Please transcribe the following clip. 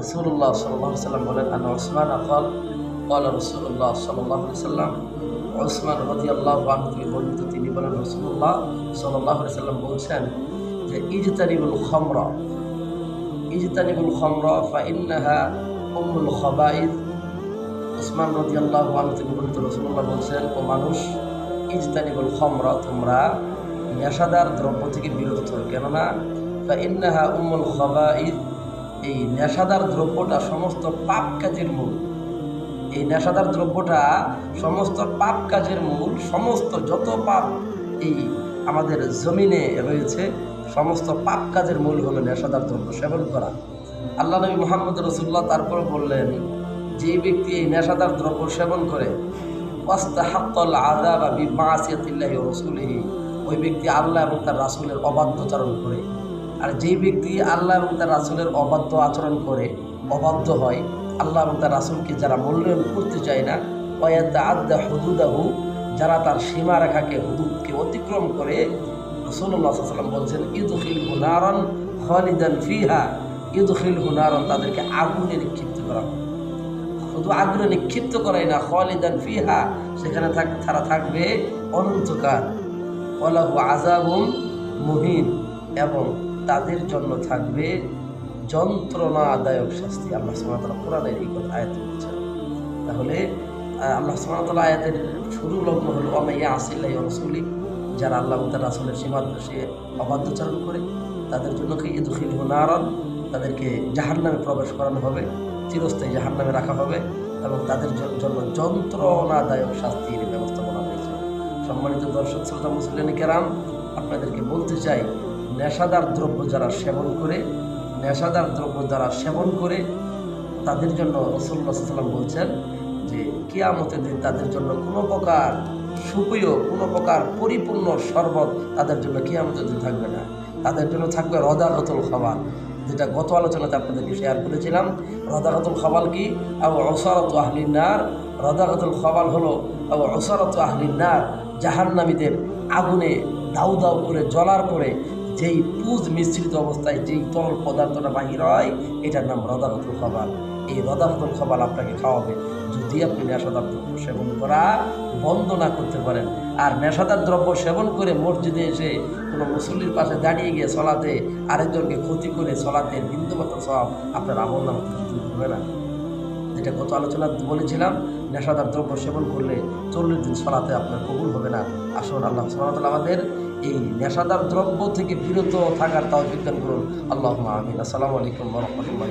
রসুল্লাহ সাল্লাহ সাল্লাম বলেন আন ওসমান আকল কল রসুল্লাহ সাল্লাহ সাল্লাম ওসমান রদি আল্লাহ থেকে বর্ণিত তিনি বলেন, রসুল্লাহ সাল্লাহ সাল্লাম বলছেন যে, ইজতারিবুল খমর ইজতারিবুল খমর ফা ইন্নাহা উমুল খবাইদ ওসমান রদি আল্লাহ তিনি বর্ণিত রসুল্লাহ বলছেন, ও মানুষ ইজতানিবুল খমরা তোমরা নেশাদার দ্রব্য থেকে বিরত কেননা ফা ইন্নাহা উমুল খবাইদ এই নেশাদার দ্রব্যটা সমস্ত পাপ কাজের মূল। এই নেশাদার দ্রব্যটা সমস্ত পাপ কাজের মূল, সমস্ত যত পাপ এই আমাদের জমিনে রয়েছে, সমস্ত পাপ কাজের মূল হলো নেশাদার দ্রব্য সেবন করা। আল্লাহ নবী মোহাম্মদ রসুল্লাহ তারপরে বললেন, যে ব্যক্তি এই নেশাদার দ্রব্য সেবন করে আদা বা ওই ব্যক্তি আল্লাহ এবং তার রাসুলের অবাধ্যচারণ করে। আর যেই ব্যক্তি আল্লাহ এবং তার রাসুলের অবাধ্য আচরণ করে, অবাধ্য হয়, আল্লাহ এবং তার রাসুলকে যারা মূল্যায়ন করতে চায় না ওয়াদা আদা হুদুদাহু, যারা তার সীমা রেখাকে, হুদুদকে অতিক্রম করে রসুল্লাহ সাল্লাম বলছেন ইদুখিল হুনারন খালিদান ফিহা ইদুখিল হুনারন তাদেরকে আগুনে নিক্ষিপ্ত করা শুধু আগুনে নিক্ষিপ্ত করাই না, খালিদান ফিহা, সেখানে থাক, তারা থাকবে অনন্তকাল। ওলাহু আজাবুম মুহিন। এবং তাদের জন্য থাকবে যন্ত্রণাদায়ক শাস্তি। আল্লাহ সুমাতালা কোরআনের এই কথা আয়াত বলছেন তাহলে আল্লাহ সুমাতালা আয়াতের শুরু লগ্ন হলো অমাইয়া আসিল্লাহ রসুলি যারা আল্লাহ তার রাসুলের সীমান্ত সে অবাধ্যচারণ করে, তাদের জন্য কি ইদুখিল হুনারন তাদেরকে জাহান নামে প্রবেশ করানো হবে, চিরস্থায়ী জাহান নামে রাখা হবে, এবং তাদের জন্য যন্ত্রণাদায়ক শাস্তির ব্যবস্থাপনা হয়েছে। সম্মানিত দর্শক, শ্রোতা মুসলিম কেরাম, আপনাদেরকে বলতে চাই নেশাদার দ্রব্য যারা সেবন করে, নেশাদার দ্রব্য যারা সেবন করে, তাদের জন্য রসুল্লাহ সাল্লাম বলছেন যে, কিয়ামতের দিন তাদের জন্য কোনো প্রকার সুপেয় কোনো প্রকার পরিপূর্ণ শরবত তাদের জন্য কিয়ামতের দিন থাকবে না। তাদের জন্য থাকবে রদাগতল খাবার যেটা গত আলোচনাতে আপনাদেরকে শেয়ার করেছিলাম। রদাগতুল খাবাল কি? আবু অসারত আহলিন নার। রদাগতুল খাবাল হলো আবু অসারত আহলিন নার, জাহান্নামীদের আগুনে দাউ দাউ করে, জ্বলার পরে যেই পুজ মিশ্রিত অবস্থায় যেই তরল পদার্থটা বাহির হয়, এটার নাম রদাগতুল খাবার এই রদাগতুল খাবার আপনাকে খাওয়াবে যদি আপনি নেশাদার দ্রব্য সেবন করা বন্ধ না করতে পারেন। আর নেশাদার দ্রব্য সেবন করে মসজিদে এসে কোনো মুসল্লির পাশে দাঁড়িয়ে গিয়ে চলাতে আরেকজনকে ক্ষতি করে চলাতে বিন্দুমাত্র সব আপনার আমল নাম হবে না। যেটা গত আলোচনা বলেছিলাম। নেশাদার দ্রব্য সেবন করলে চল্লিশ দিন সলাতে আপনার কবুল হবে না। আসল আল্লাহ সুবহানাহু আমাদের এই নেশাদার দ্রব্য থেকে বিরত থাকার তাও বিজ্ঞান করুন। আল্লাহ আমিন। আসসালামু আলাইকুম রহমতুল্লাহ